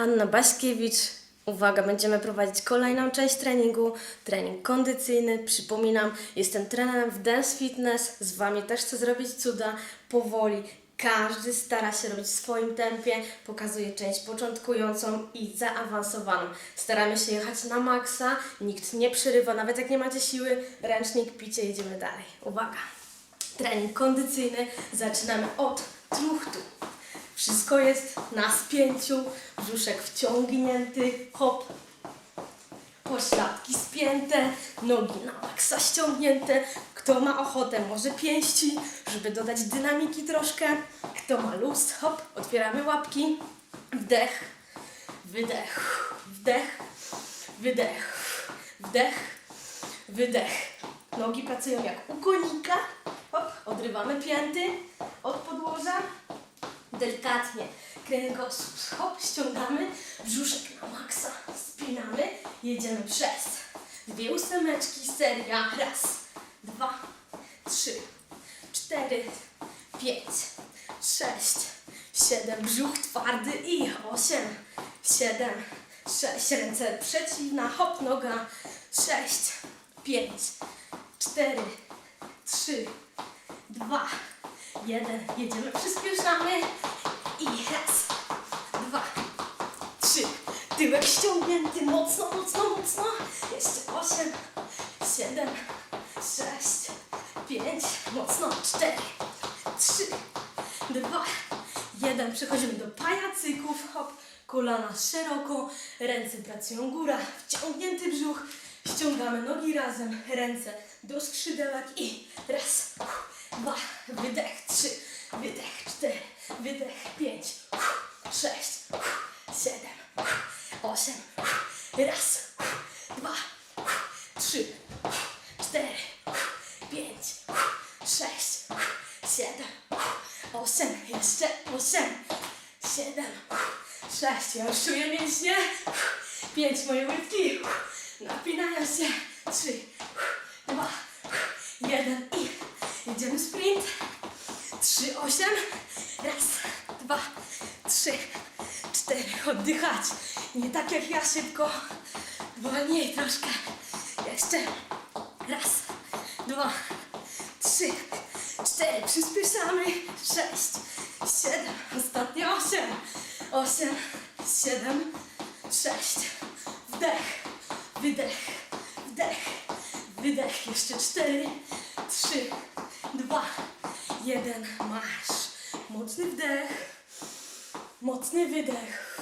Anna Baśkiewicz. Uwaga, będziemy prowadzić kolejną część treningu, trening kondycyjny. Przypominam, jestem trenerem w Dance Fitness, z Wami też chcę zrobić cuda, powoli. Każdy stara się robić w swoim tempie, pokazuje część początkującą i zaawansowaną. Staramy się jechać na maksa, nikt nie przerywa, nawet jak nie macie siły, ręcznik, picie, jedziemy dalej. Uwaga! Trening kondycyjny zaczynamy od truchtu. Wszystko jest na spięciu, brzuszek wciągnięty, hop, pośladki spięte, nogi na maksa ściągnięte. Kto ma ochotę, może pięści, żeby dodać dynamiki troszkę. Kto ma luz, hop, otwieramy łapki, wdech, wydech, wdech, wydech, wdech, wydech. Nogi pracują jak u konika, hop, odrywamy pięty od podłoża, delikatnie. Kręgosłup, hop, ściągamy, brzuszek na maksa, spinamy, jedziemy przez dwie ósemeczki, seria, raz, dwa, trzy, cztery, pięć, sześć, siedem, brzuch twardy i osiem, siedem, sześć, ręce przeciwna, hop, noga, sześć, pięć, cztery, trzy, dwa, jeden, jedziemy, przyspieszamy i raz, dwa, trzy, tyłek ściągnięty, mocno, mocno, mocno, jeszcze osiem, siedem, sześć, pięć, mocno, cztery, trzy, dwa, jeden, przechodzimy do pajacyków, hop, kolana szeroko, ręce pracują góra, wciągnięty brzuch, ściągamy nogi razem, ręce do skrzydełek i raz, dwa, wydech, trzy, wydech, cztery, wydech, pięć, sześć, siedem, osiem, raz, dwa, trzy, cztery, pięć, sześć, siedem, osiem, jeszcze osiem, siedem, sześć, ja już czuję mięśnie, pięć, moje łydki, napinają się, trzy, dwa, jeden i jedziemy sprint, trzy, osiem, raz, dwa, trzy, cztery, oddychać, nie tak jak ja szybko, wolniej troszkę, jeszcze, raz, dwa, trzy, cztery, przyspieszamy, sześć, siedem, ostatnie osiem, osiem, siedem, sześć, wdech, wydech, wdech, wydech, jeszcze cztery, trzy, dwa, jeden, marsz, mocny wdech, mocny wydech,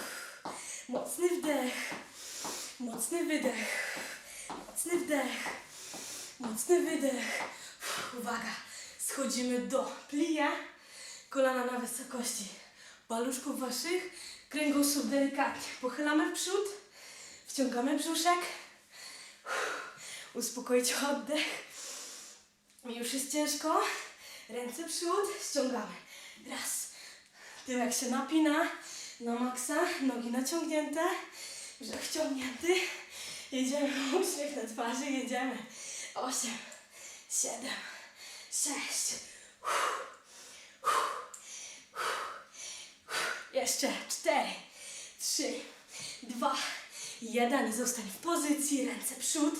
mocny wdech, mocny wydech, mocny wdech, mocny wydech. Uwaga, schodzimy do plia, kolana na wysokości paluszków waszych, kręgosłup delikatnie. Pochylamy w przód, wciągamy brzuszek, uspokoić oddech. Już jest ciężko, ręce przód, ściągamy. Raz, tyłek się napina na maksa, nogi naciągnięte, brzuch wciągnięty. Jedziemy, uśmiech na twarzy, jedziemy. Osiem, siedem, sześć. Jeszcze cztery, trzy, dwa, jeden. Zostań w pozycji, ręce przód.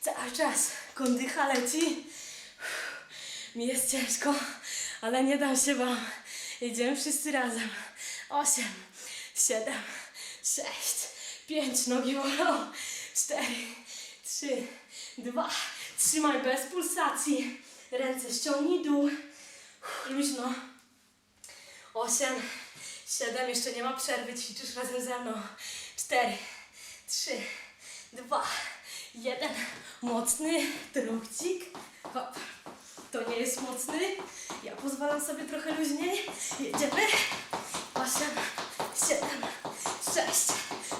Cały czas kondycha leci. Mi jest ciężko, ale nie dam się wam. Jedziemy wszyscy razem. Osiem, siedem, sześć, pięć, nogi bolą. Cztery, trzy, dwa. Trzymaj bez pulsacji. Ręce ściągnij dół. Luźno. Osiem, siedem, jeszcze nie ma przerwy, ćwiczysz razem ze mną. Cztery, trzy, dwa, jeden. Mocny truchcik. Hop. To nie jest mocny. Ja pozwalam sobie trochę luźniej. Jedziemy. Osiem, siedem, sześć,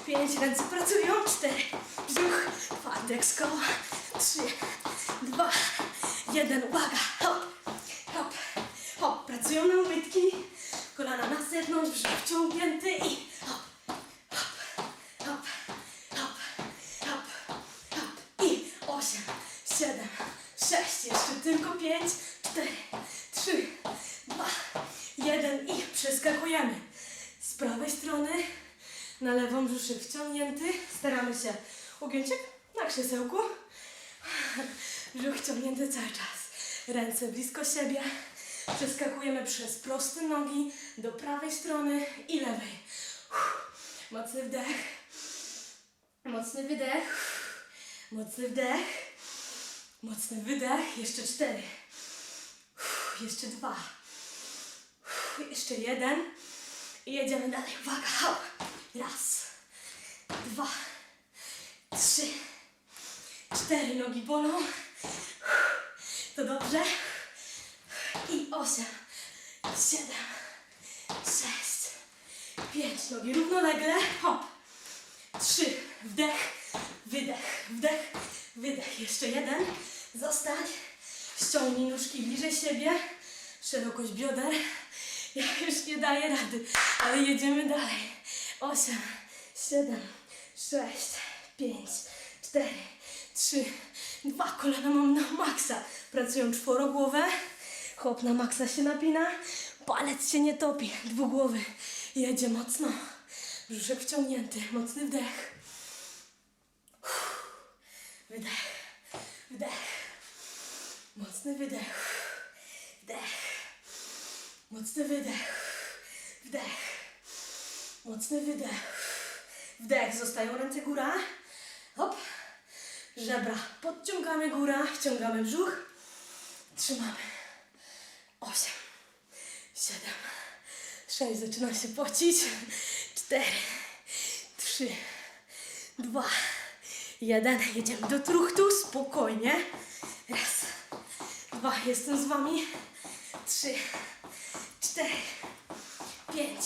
pięć. Ręce pracują. Cztery. Brzuch. Twardy jak skała. Trzy, dwa, jeden. Uwaga. Hop, hop, hop. Pracują nam łydki. Kolana na zewnątrz. Brzuch wciągnięty i hop, hop, hop, hop, hop, hop. I osiem, siedem, sześć. Jeszcze tylko pięć, cztery, trzy, dwa, jeden i przeskakujemy z prawej strony Na brzuszek wciągnięty. Staramy się ugiąć jak na krzesełku. Brzuch wciągnięty cały czas. Ręce blisko siebie. Przeskakujemy przez proste nogi do prawej strony i lewej. Mocny wdech. Mocny wydech. Mocny wdech. Mocny wydech. Jeszcze cztery. Jeszcze dwa. Jeszcze jeden. I jedziemy dalej. Uwaga. Raz. Dwa. Trzy. Cztery nogi bolą. To dobrze. I osiem. Siedem. Sześć. Pięć. Nogi równolegle. Hop. Trzy. Wdech. Wydech. Wdech. Wydech. Jeszcze jeden. Zostań. Ściągnij nóżki bliżej siebie. Szerokość bioder. Ja już nie daję rady, ale jedziemy dalej. Osiem, siedem, sześć, pięć, cztery, trzy, dwa. Kolana mam na maksa. Pracują czworogłowe. Hop na maksa się napina. Palec się nie topi. Dwugłowy. Jedzie mocno. Brzuszek wciągnięty. Mocny wdech. Wydech. Wdech. Mocny wydech. Wdech. Mocny wydech. Wdech. Mocny wydech. Wdech. Zostają ręce góra. Hop. Żebra. Podciągamy góra. Wciągamy brzuch. Trzymamy. Osiem. Siedem. Sześć. Zaczyna się pocić. Cztery. Trzy. Dwa. Jeden. Jedziemy do truchtu. Spokojnie. Raz. Dwa. Jestem z wami. Trzy cztery, pięć,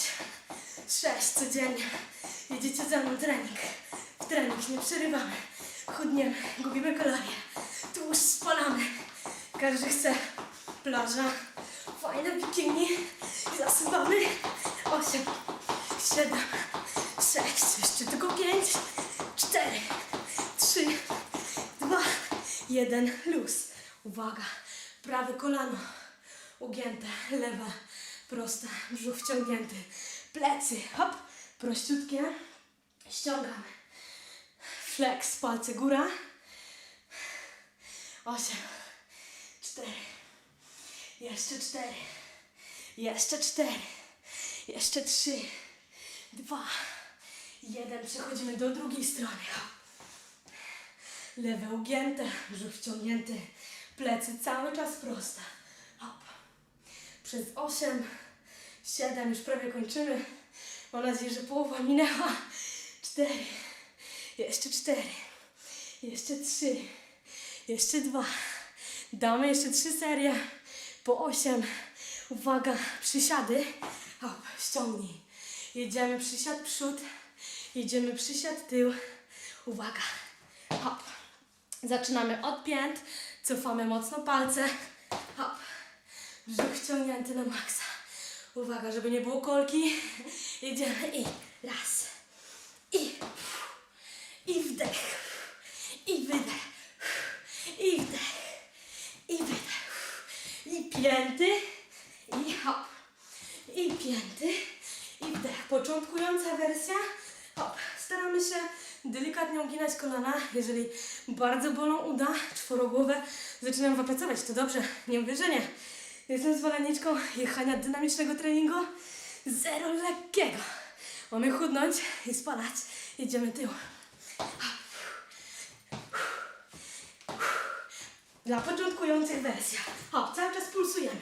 sześć codziennie. Jedziecie ze mną trening. W trening nie przerywamy. Chudniemy, gubimy kalorie. Tłuszcz spalamy. Każdy chce plaża, fajne bikini. Zasypamy. Osiem, siedem, sześć, jeszcze tylko pięć, cztery, trzy, dwa, jeden. Luz. Uwaga. Prawe kolano ugięte, lewe, proste, brzuch wciągnięty, plecy, hop, prościutkie, ściągamy, flex, palce góra, osiem, cztery, jeszcze cztery, jeszcze cztery, jeszcze trzy, dwa, jeden, przechodzimy do drugiej strony, hop. Lewe ugięte, brzuch wciągnięty, plecy cały czas proste. Hop. Przez 8, 7, już prawie kończymy. Mam nadzieję, że połowa minęła. 4, jeszcze 4, jeszcze 3, jeszcze 2. Damy jeszcze 3 serie po 8. Uwaga, przysiady. Hop, ściągnij. Jedziemy przysiad przód, jedziemy przysiad tył. Uwaga, hop. Zaczynamy od pięt, cofamy mocno palce. Hop. Brzuch wciągnięty na maksa. Uwaga, żeby nie było kolki. Jedziemy i raz. I. I wdech. I wydech. I wdech. I wydech. I pięty. I hop. I pięty. I wdech. Początkująca wersja. Hop. Staramy się delikatnie uginać kolana. Jeżeli bardzo bolą uda, czworogłowe, zaczynam wypracować. To dobrze. Nie mówię, że nie. Jestem zwolenniczką jechania dynamicznego treningu. Zero lekkiego. Mamy chudnąć i spalać. Jedziemy tył. Dla początkujących wersja. Hop, cały czas pulsujemy.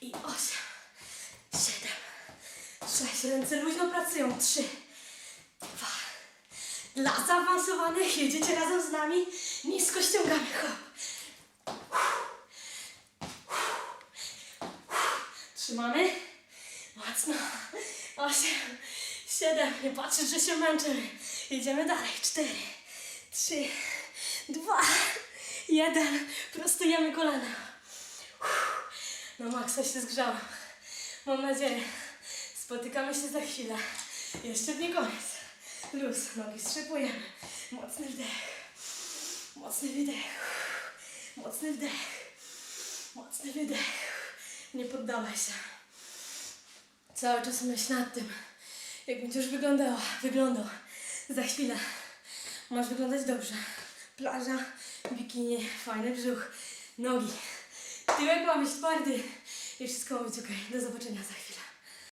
I osiem, siedem, sześć. Ręce luźno pracują. Trzy, dwa. Dla zaawansowanych jedziecie razem z nami. Nisko ściągamy. Hop. Trzymamy. Mocno. Osiem, siedem. Nie patrzeć, że się męczymy. Jedziemy dalej. Cztery, trzy, dwa, jeden. Prostujemy kolana. No maksa się zgrzałam. Mam nadzieję. Spotykamy się za chwilę. Jeszcze nie koniec. Luz, nogi strzepujemy. Mocny wdech. Mocny wydech. Mocny wdech. Mocny wydech. Nie poddawaj się. Cały czas myśl nad tym, Jak będziesz wyglądała, wyglądał za chwilę. Masz wyglądać dobrze. Plaża, bikini, fajny brzuch, nogi. Tyłek ma być twardy i wszystko ma być ok. Do zobaczenia za chwilę.